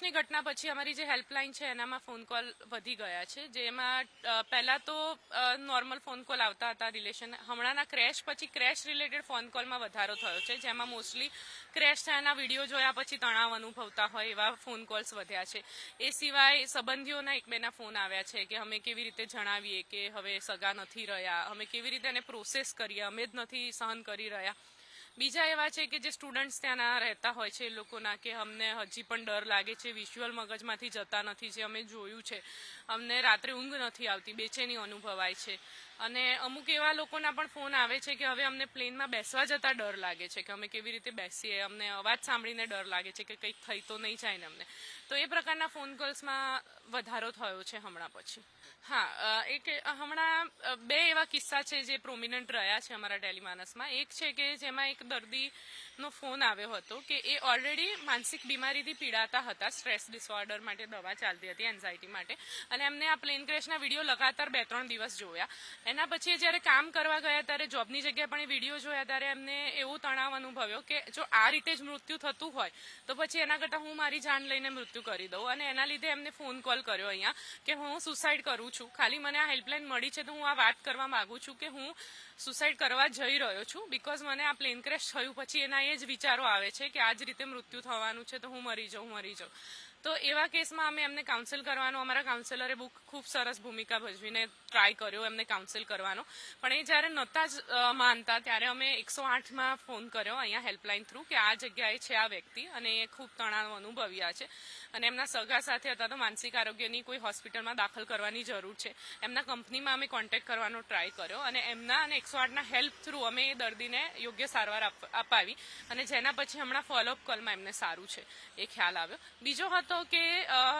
ક્રેશની ઘટના પછી અમારી જે હેલ્પલાઇન છે, એનામાં ફોન કોલ વધી ગયા છે. જેમાં પહેલા તો નોર્મલ ફોન કોલ આવતા હતા રિલેશન. હમણાંના ક્રેશ પછી ક્રેશ રિલેટેડ ફોન કોલમાં વધારો થયો છે, જેમાં મોસ્ટલી ક્રેશ થયાના વીડિયો જોયા પછી તણાવ અનુભવતા હોય એવા ફોન કોલ્સ વધ્યા છે. એ સિવાય સંબંધીઓના એક બેના ફોન આવ્યા છે કે અમે કેવી રીતે જણાવીએ કે હવે સગા નથી રહ્યા, અમે કેવી રીતે એને પ્રોસેસ કરીએ, અમે જ નથી સહન કરી રહ્યા. બીજા એવા છે કે જે સ્ટુડન્ટ્સ ત્યાંના રહેતા હોય છે એ લોકોના કે અમને હજી પણ ડર લાગે છે વિઝ્યુઅલ મગજમાંથી જતા નથી જે અમે જોયું છે. અમને રાત્રે ઊંઘ નથી આવતી, બેચેની અનુભવાય છે. અને અમુક એવા લોકોના પણ ફોન આવે છે કે હવે અમને પ્લેનમાં બેસવા જતા ડર લાગે છે કે અમે કેવી રીતે બેસીએ, અમને અવાજ સાંભળીને ડર લાગે છે કે કંઈક થઈ તો નહીં જાય ને અમને. તો એ પ્રકારના ફોન કોલ્સમાં વધારો થયો છે હમણાં પછી. હા એક હમણાં બે એવા કિસ્સા છે જે પ્રોમિનન્ટ રહ્યા છે અમારા ટેલિમાનસમાં એક છે કે જેમાં એક દર્દીનો ફોન આવ્યો હતો કે એ ઓલરેડી માનસિક બીમારીથી પીડાતા હતા, સ્ટ્રેસ ડિસઓર્ડર માટે દવા ચાલતી હતી એન્ઝાયટી માટે. અને એમને આ પ્લેન ક્રેશના વીડિયો લગાતાર બે ત્રણ દિવસ જોયા. એના પછી જ્યારે કામ કરવા ગયા ત્યારે જોબની જગ્યાએ પણ એ વીડિયો જોયા ત્યારે એમને એવો તણાવ અનુભવ્યો કે જો આ રીતે જ મૃત્યુ થતું હોય, તો પછી એના કરતાં હું મારી જાન લઈને મૃત્યુ કરી દઉં. અને એના લીધે એમને ફોન કોલ કર્યો અહીંયા કે હું સુસાઇડ કરું છું. ખાલી મને આ હેલ્પલાઇન મળી છે તો હું આ વાત કરવા માંગુ છું કે હું સુસાઇડ કરવા જઈ રહ્યો છું બિકોઝ મને આ પ્લેન ક્રેશ થયું પછી એના એ જ વિચારો આવે છે કે આ જ રીતે મૃત્યુ થવાનું છે, તો હું મરી જાઉં મરી જાઉં. તો એવા કેસમાં અમે એમને કાઉન્સિલ કરવાનો, અમારા કાઉન્સિલરે બહુ ખૂબ સરસ ભૂમિકા ભજવીને ટ્રાય કર્યો એમને કાઉન્સિલ કરવાનો. પણ એ જ્યારે નહોતા જ માનતા, ત્યારે અમે એકસો આઠમાં ફોન કર્યો અહીંયા હેલ્પલાઇન થ્રુ કે આ જગ્યાએ છે આ વ્યક્તિ અને એ ખૂબ તણાવ અનુભવ્યા છે. અને એમના સગા સાથે હતા તો માનસિક આરોગ્યની કોઈ હોસ્પિટલમાં દાખલ કરવાની જરૂર છે. એમના કંપનીમાં અમે કોન્ટેક્ટ કરવાનો ટ્રાય કર્યો અને એમના અને એકસો આઠના હેલ્પ થ્રુ અમે એ દર્દીને યોગ્ય સારવાર અપાવી. અને જેના પછી હમણાં ફોલોઅપ કોલમાં એમને સારું છે. એ ખ્યાલ આવ્યો. બીજો હતો કે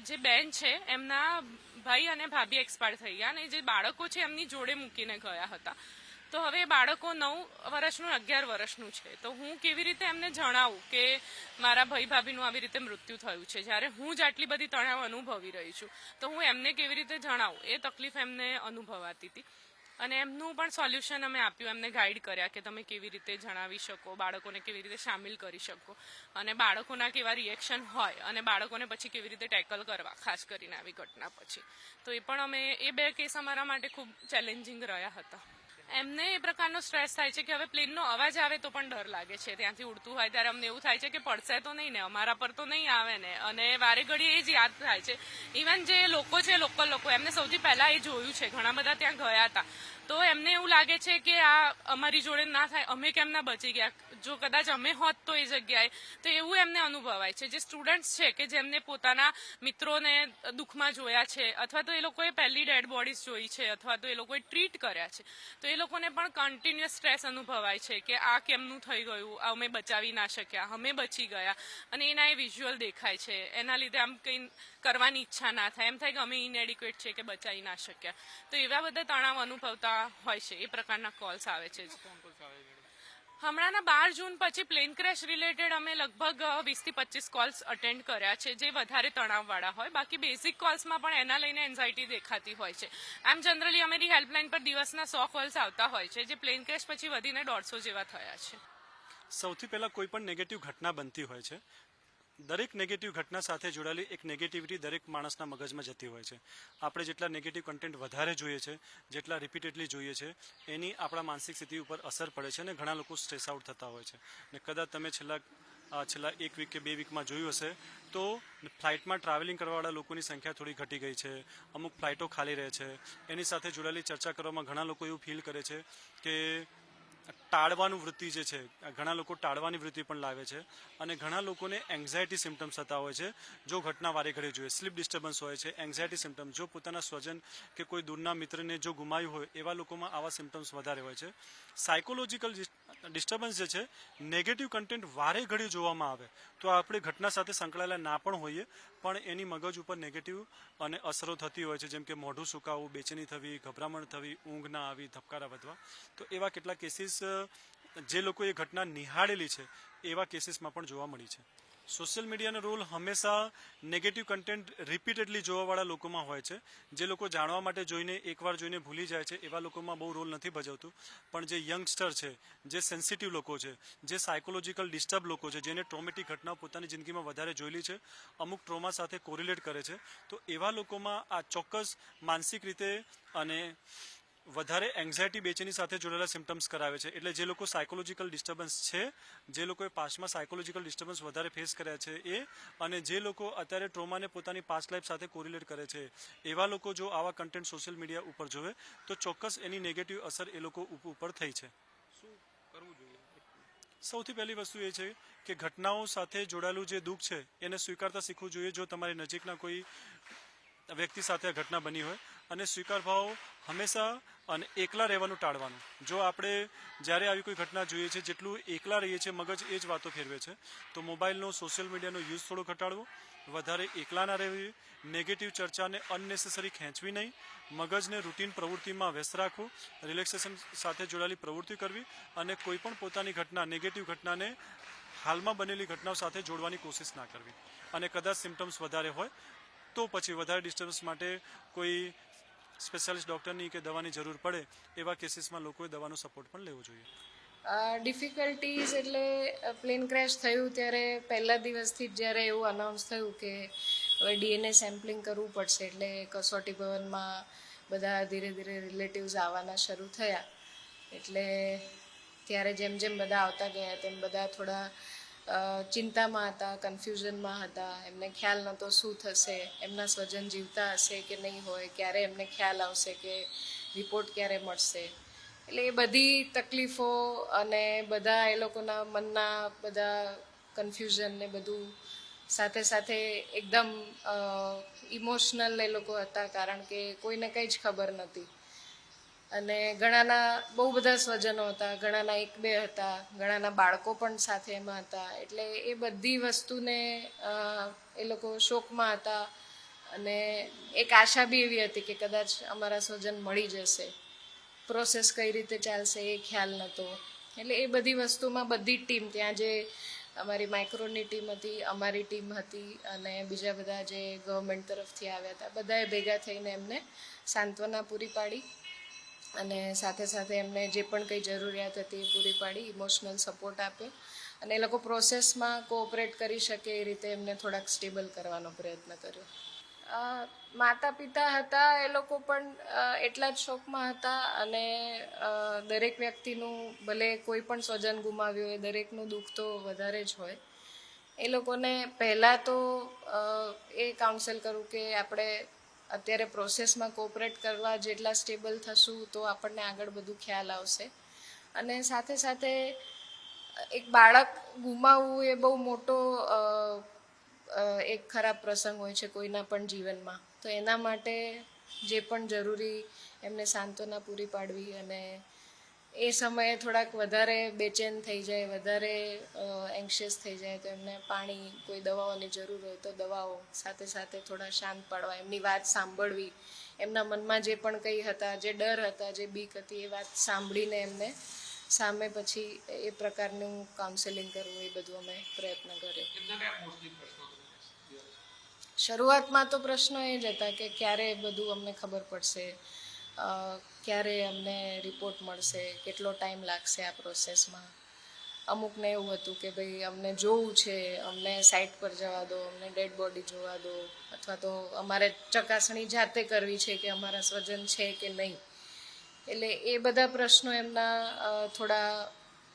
જે બેન છે, એમના ભાઈ અને ભાભી એક્સપાયર થઈ ગયા અને જે બાળકો છે, એમની જોડે મૂકીને ગયા હતા. તો હવે બાળકો નવ વર્ષનું, અગિયાર વર્ષનું છે. તો હું કેવી રીતે એમને જણાવું કે મારા ભાઈ ભાભીનું આવી રીતે મૃત્યુ થયું છે? જ્યારે હું જ આટલી બધી તણાવ અનુભવી રહી છું. તો હું એમને કેવી રીતે જણાવું? એ તકલીફ એમને અનુભવાતી હતી. અને એમનું પણ સોલ્યુશન અમે આપ્યું, એમને ગાઈડ કર્યા કે તમે કેવી રીતે જણાવી શકો, બાળકોને કેવી રીતે સામેલ કરી શકો. અને બાળકોના કેવા રિએક્શન હોય અને બાળકોને પછી કેવી રીતે ટેકલ કરવા, ખાસ કરીને આવી ઘટના પછી. તો એ પણ અમે, એ બે કેસ અમારા માટે ખૂબ ચેલેન્જિંગ રહ્યા હતા. એમને એ પ્રકારનો સ્ટ્રેસ થાય છે કે હવે પ્લેનનો અવાજ આવે તો પણ ડર લાગે છે. ત્યાંથી ઉડતું હોય ત્યારે અમને એવું થાય છે કે પડશે તો નહીં ને, અમારા પર તો નહીં આવે ને. અને વારે ઘડી એ જ યાદ થાય છે. ઇવન જે લોકો છે લોકલ લોકો, એમને સૌથી પહેલા એ જોયું છે. ઘણા બધા ત્યાં ગયા હતા. તો એમને એવું લાગે છે કે આ અમારી જોડે ના થાય. અમે કેમ ના બચી ગયા? જો કદાચ અમે હોત તો એ જગ્યાએ. તો એવું એમને અનુભવાય છે. જે સ્ટુડન્ટ્સ છે કે જેમને પોતાના મિત્રોને દુઃખમાં જોયા છે, અથવા તો એ લોકોએ પહેલી ડેડ બોડીઝ જોઈ છે, અથવા તો એ લોકોએ ટ્રીટ કર્યા છે, તો એ લોકોને પણ કન્ટિન્યુઅસ સ્ટ્રેસ અનુભવાય છે કે આ કેમનું થઈ ગયું અમે બચાવી ના શક્યા, અમે બચી ગયા. અને એના એ વિઝ્યુઅલ દેખાય છે. એના લીધે આમ કંઈ કરવાની ઈચ્છા ના થાય. એમ થાય કે અમે ઇનએડિક્યુએટ છે કે બચાવી ના શક્યા. તો એવા બધા તણાવ અનુભવતા હોય છે. એ પ્રકારના કોલ્સ આવે છે. જ. હમણાંના બાર જૂન પછી પ્લેન ક્રેશ રિલેટેડ અમે લગભગ વીસથી પચીસ કોલ્સ અટેન્ડ કર્યા છે, જે વધારે તણાવવાળા હોય. બાકી બેઝિક કોલ્સમાં પણ એના લઈને એન્ઝાયટી દેખાતી હોય છે. આમ જનરલી અમારી હેલ્પલાઇન પર દિવસના સો કોલ્સ આવતા હોય છે, જે પ્લેન ક્રેશ પછી વધીને દોઢસો જેવા થયા છે. સૌથી પહેલા કોઈ પણ નેગેટિવ ઘટના બનતી હોય છે દરેક નેગેટિવ ઘટના સાથે જોડાયેલી એક નેગેટિવિટી દરેક માણસના મગજમાં જતી હોય છે. આપણે જેટલા નેગેટિવ કન્ટેન્ટ વધારે જોઈએ છે, જેટલા રિપીટેડલી જોઈએ છે, એની આપણા માનસિક સ્થિતિ ઉપર અસર પડે છે અને ઘણા લોકો સ્ટ્રેસ આઉટ થતા હોય છે. ને કદાચ તમે છેલ્લા છેલ્લા એક વીક કે બે વીકમાં જોયું હશે, તો ફ્લાઇટમાં ટ્રાવેલિંગ કરવાવાળા લોકોની સંખ્યા થોડી ઘટી ગઈ છે. અમુક ફ્લાઇટો ખાલી રહે છે. એની સાથે જોડાયેલી ચર્ચા કરવામાં ઘણા લોકો એવું ફીલ કરે છે કે ટાળવાનું વૃત્તિ જે છે ઘણા લોકો ટાળવાની વૃત્તિ પણ લાવે છે અને ઘણા લોકોને એન્ઝાયટી સિમ્ટમ્સ થતા હોય છે, જો ઘટના વારે ઘડી જોઈએ. સ્લીપ ડિસ્ટર્બન્સ હોય છે એન્ઝાયટી સિમ્ટમ્સ જો પોતાના સ્વજન કે કોઈ દૂરના મિત્રને જો ગુમાયું હોય, એવા લોકોમાં આવા સિમ્ટમ્સ વધારે હોય છે. સાયકોલોજીકલ ડિસ્ટર્બન્સ જે છે નેગેટિવ કન્ટેન્ટ વારે ઘડી જોવામાં આવે. તો આપણે ઘટના સાથે સંકળાયેલા ના પણ હોઈએ, પણ એની મગજ ઉપર નેગેટિવ અને અસરો થતી હોય છે, જેમ કે મોઢું સુકાવવું બેચેની થવી, ગભરામણ થવી, ઊંઘ ના આવી, ધબકારા વધવા. તો એવા કેટલાક કેસીસ જે લોકોએ ઘટના નિહાળેલી છે, એવા કેસીસમાં પણ જોવા મળી છે. સોશિયલ મીડિયાનો રોલ હંમેશા નેગેટિવ કન્ટેન્ટ રિપીટેડલી જોવાવાળા લોકોમાં હોય છે. જે લોકો જાણવા માટે જોઈને એકવાર જોઈને ભૂલી જાય છે, એવા લોકોમાં બહુ રોલ નથી ભજવતું. પણ જે યંગસ્ટર છે, જે સેન્સિટિવ લોકો છે, જે સાયકોલોજીકલ ડિસ્ટર્બ લોકો છે, જેને ટ્રોમેટિક ઘટના પોતાની જિંદગીમાં વધારે જોયેલી છે, અમુક ટ્રોમા સાથે કોરિલેટ કરે છે, તો એવા લોકોમાં આ ચોક્કસ માનસિક રીતે અને વધારે એન્ઝાયટી બેચેની સાથે જોડેલા સિમ્ટમ્સ કરાવે છે. એટલે જે લોકો સાયકોલોજીકલ ડિસ્ટર્બન્સ છે જે લોકોએ પાસ્ટમાં સાયકોલોજીકલ ડિસ્ટર્બન્સ વધારે ફેસ કર્યા છે એ અને જે લોકો અત્યારે ટ્રોમાને પોતાની પાસ્ટ લાઈફ સાથે કોરિલેટ કરે છે એવા લોકો જો આવા કન્ટેન્ટ સોશિયલ મીડિયા ઉપર જોવે તો ચોક્કસ એની નેગેટિવ અસર એ લોકો ઉપ- ઉપર થઈ છે. સૌથી પહેલી વસ્તુ એ છે કે ઘટનાઓ સાથે જોડાયેલું જે દુઃખ છે એને સ્વીકારતા શીખવું જોઈએ. જો તમારી નજીકના કોઈ વ્યક્તિ સાથે આ ઘટના બની હોય અને સ્વીકાર ભાવ હંમેશા અને એકલા રહેવાનું ટાળવાનું. જો આપણે જ્યારે આવી કોઈ ઘટના જોઈએ છે, જેટલું એકલા રહીએ છીએ, મગજ એ જ વાતો ફેરવે છે, તો મોબાઈલનો, સોશિયલ મીડિયાનો યુઝ થોડો ઘટાડવો, વધારે એકલા ના રહેવી નેગેટિવ ચર્ચાને અનનેસેસરી ખેંચવી નહીં, મગજને રૂટીન પ્રવૃત્તિમાં વ્યસ્ત રાખવું રિલેક્સેશન સાથે જોડાયેલી પ્રવૃત્તિ કરવી અને કોઈ પણ પોતાની ઘટના નેગેટિવ ઘટનાને હાલમાં બનેલી ઘટનાઓ સાથે જોડવાની કોશિશ ના કરવી. અને કદાચ સિમ્ટમ્સ વધારે હોય, તો પછી વધારે ડિસ્ટર્બન્સ માટે કોઈ સ્પેશિયાલિસ્ટ ડૉક્ટરની કે દવાની જરૂર પડે એવા કેસીસમાં લોકોએ દવાનો સપોર્ટ પણ લેવો જોઈએ. ડિફિકલ્ટીઝ એટલે પ્લેન ક્રેશ થયું ત્યારે પહેલા દિવસથી જ જ્યારે એવું અનાઉન્સ થયું કે હવે ડીએનએ સેમ્પલિંગ કરવું પડશે એટલે કસોટી ભવનમાં બધા ધીરે ધીરે રિલેટિવ્સ આવવાના શરૂ થયા. એટલે ત્યારે જેમ જેમ બધા આવતા ગયા તેમ બધા થોડા ચિંતામાં હતા કન્ફ્યુઝનમાં હતા, એમને ખ્યાલ નહોતો શું થશે, એમના સ્વજન જીવતા હશે કે નહીં હોય, ક્યારે એમને ખ્યાલ આવશે કે રિપોર્ટ ક્યારે મળશે. એટલે એ બધી તકલીફો અને બધા એ લોકોના મનના બધા કન્ફ્યુઝન ને બધું સાથે સાથે એકદમ ઇમોશનલ એ લોકો હતા કારણ કે કોઈને કંઈ જ ખબર નહોતી. અને ઘણાના બહુ બધા સ્વજનો હતા, ઘણાના એક બે હતા, ઘણાના બાળકો પણ સાથે એમાં હતા. એટલે એ બધી વસ્તુને એ લોકો શોકમાં હતા અને એક આશા બી એવી હતી કે કદાચ અમારા સ્વજન મળી જશે. પ્રોસેસ કઈ રીતે ચાલશે એ ખ્યાલ નહોતો. એટલે એ બધી વસ્તુમાં બધી જ ટીમ ત્યાં જે અમારી માઇક્રોની ટીમ હતી, અમારી ટીમ હતી અને બીજા બધા જે ગવર્મેન્ટ તરફથી આવ્યા હતા, બધાએ ભેગા થઈને એમને સાંત્વના પૂરી પાડી. અને સાથે સાથે એમને જે પણ કંઈ જરૂરિયાત હતી એ પૂરી પાડી ઇમોશનલ સપોર્ટ આપે. અને એ લોકો પ્રોસેસમાં કોઓપરેટ કરી શકે એ રીતે એમને થોડાક સ્ટેબલ કરવાનો પ્રયત્ન કર્યો. માતા પિતા હતા એ લોકો પણ એટલા જ શોકમાં હતા અને દરેક વ્યક્તિનું ભલે કોઈ પણ સ્વજન ગુમાવ્યું હોય, દરેકનું દુઃખ તો વધારે જ હોય. એ લોકોને પહેલાં તો એ કાઉન્સેલ કરું કે આપણે અત્યારે પ્રોસેસમાં કોઓપરેટ કરવા જેટલા સ્ટેબલ થશું તો આપણને આગળ બધું ખ્યાલ આવશે. અને સાથે સાથે એક બાળક ગુમાવવું એ બહુ મોટો એક ખરાબ પ્રસંગ હોય છે કોઈના પણ જીવનમાં. તો એના માટે જે પણ જરૂરી એમને સાંત્વના પૂરી પાડવી અને એ સમયે થોડાક વધારે બેચેન થઈ જાય વધારે એન્શિયસ થઈ જાય તો એમને પાણી કોઈ દવાઓની જરૂર હોય તો દવાઓ સાથે સાથે થોડા શાંત પાડવા એમની વાત સાંભળવી એમના મનમાં જે પણ કંઈ હતા જે ડર હતા જે બીક હતી એ વાત સાંભળીને એમને સામે પછી એ પ્રકારનું કાઉન્સેલિંગ કરવું એ બધું અમે પ્રયત્ન કર્યો. શરૂઆતમાં તો પ્રશ્નો એ જ હતા કે ક્યારે બધું અમને ખબર પડશે ક્યારે અમને રિપોર્ટ મળશે, કેટલો ટાઈમ લાગશે આ પ્રોસેસમાં અમુકને એવું હતું કે ભાઈ અમને જોવું છે, અમને સાઇટ પર જવા દો, અમને ડેડ બોડી જોવા દો, અથવા તો અમારે ચકાસણી જાતે કરવી છે કે અમારા સ્વજન છે કે નહીં. એટલે એ બધા પ્રશ્નો એમના થોડા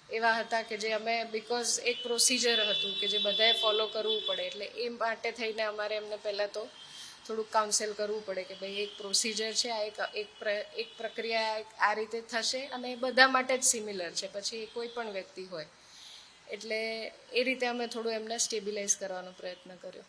એવા હતા કે જે અમે બિકોઝ એક પ્રોસિજર હતું કે જે બધાએ ફોલો કરવું પડે. એટલે એ માટે થઈને અમારે એમને પહેલાં તો થોડુંક કાઉન્સેલ કરવું પડે કે ભાઈ એક પ્રોસિજર છે, આ એક એક એક પ્રક્રિયા આ રીતે થશે અને એ બધા માટે જ સિમિલર છે. પછી કોઈ પણ વ્યક્તિ હોય. એટલે એ રીતે અમે થોડું એમને સ્ટેબિલાઇઝ કરવાનો પ્રયત્ન કર્યો.